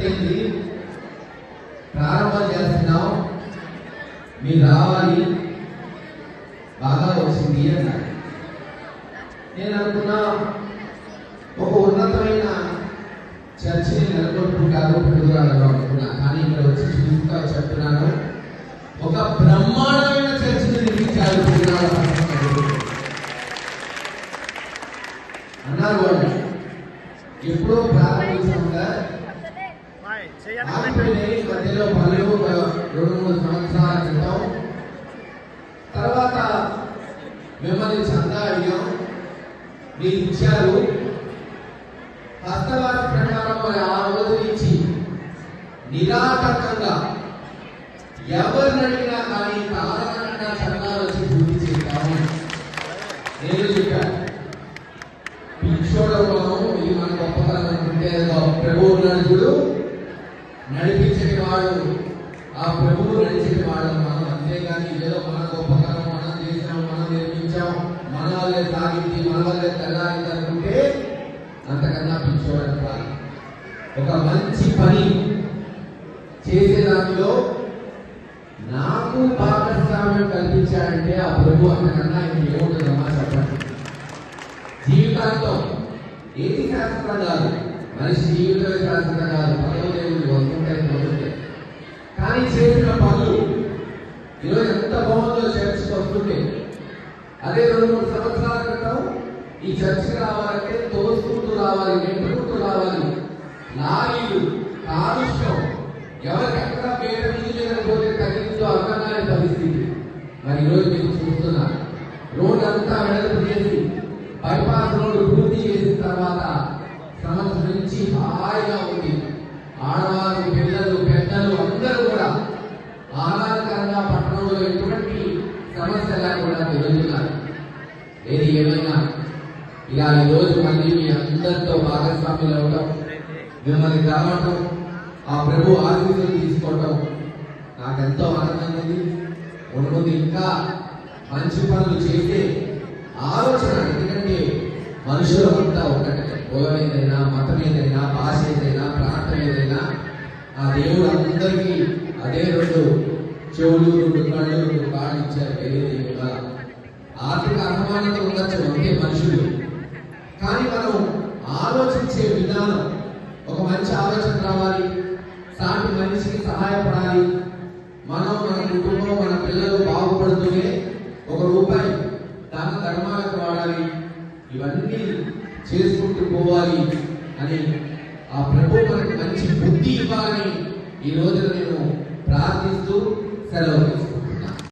అయింది ప్రారంభం చేస్తున్నాం మీరు రావాలి. బాగా వచ్చింది అన్నాడు. నేను అనుకున్నా ఒక ఉన్నతమైన చర్చిని నెలకొల్పుకుంటారు పెరుగురాలను అనుకున్నా. కానీ ఇక్కడ వచ్చి చూస్తా చెప్తున్నాను. ఒక బ్రహ్మాండమైన చర్చిని నిర్మించారు అన్నారు వాళ్ళు. ఎప్పుడో ప్రారంభించాము కదా ఆగిపోయినాయి మధ్యలో పనులు ఒక రెండు మూడు సంవత్సరాల క్రితం తర్వాత మిమ్మల్ని చందా అడిగాం మీరు ఇచ్చారు హస్తవాసి ప్రకారం మరి ఆ రోజు నుంచి నిరాటకంగా ఎవరిని అడిగినా కానీ తారకంగా చందా వచ్చి పూర్తి చేస్తాము. నేను చెప్పాను పిచ్చోడవడం ఇది మన గొప్పతనం అనుకుంటే ప్రభువు నడుచుడు నడిపించని వాడు ఆ ప్రభువు నడిచిన సాగింది వల్లే తెల్లారింది అనుకుంటే అంతకన్నా పిచ్చోడని కాదు. ఒక మంచి పని చేసే దానిలో నాకు భాగస్వామ్యం కల్పించాడంటే ఆ ప్రభు అంతకన్నా ఇంకేముంటుందమ్మా చెప్పండి. జీవితాంతం ఏది శాశ్వతం కాదు మనిషి జీవితమే శాశ్వతం కాదు పదవ దేవుడు వస్తుంటాయి పోతుంటాయి కానీ చేసిన పనులు ఈరోజు ఎంత బాగుందో చర్చకు వస్తుంటే అదే రెండు మూడు సంవత్సరాల క్రితం ఈ చర్చికి రావాలంటే తోసుకుంటూ రావాలి నెట్టుకుంటూ రావాలి. లారీలు కాలుష్యం. ఎవరికి ఎక్కడ పేద వీధి మీద పోతే తగ్గిందో అర్థం కాని పరిస్థితి మరి ఈరోజు మీకు చూస్తున్నా రోడ్ అంతా వెడల్పు చేసి బైపాస్ రోడ్డు పూర్తి చేసిన తర్వాత సంవత్సరం నుంచి హాయిగా ఉంది. ఆడవారు పిల్లలు పెద్దలు అందరూ కూడా ఆహ్లాదకరంగా పట్టణంలో ఎటువంటి సమస్య లేకుండా తిరుగుతున్నారు ఏది ఏమైనా ఇలా ఈ రోజు మళ్ళీ మీ అందరితో భాగస్వామ్యులు అవ్వడం మిమ్మల్ని కలవటం ఆ ప్రభు ఆశీస్సులు తీసుకోవటం నాకెంతో ఆనందమైంది ఉంది. ఇంకా మంచి పనులు చేసే ఆలోచన ఎందుకంటే మనుషులు అంతా ఒకటే కులం ఏదైనా మతం ఏదైనా భాష ఏదైనా ప్రాంతం ఏదైనా ఆ దేవుడు అందరికీ అదే రెండు చెవులు రెండు కళ్ళు రెండు కాళ్ళు ఇచ్చారు. వేరే దేవుడు? ఆర్థిక అసమానత ఉండొచ్చు ఒకే మనుషులు. కానీ మనం ఆలోచించే విధానం ఒక మంచి ఆలోచన రావాలి సాటి మనిషికి సహాయపడాలి. మనం మన కుటుంబం మన పిల్లలు బాగుపడుతూనే ఒక రూపాయి దాన ధర్మాలకు వాడాలి. ఇవన్నీ చేసుకుంటూ పోవాలి అని ఆ ప్రభు మనకి మంచి బుద్ధి ఇవ్వాలని ఈ రోజున నేను ప్రార్థిస్తూ సెలవు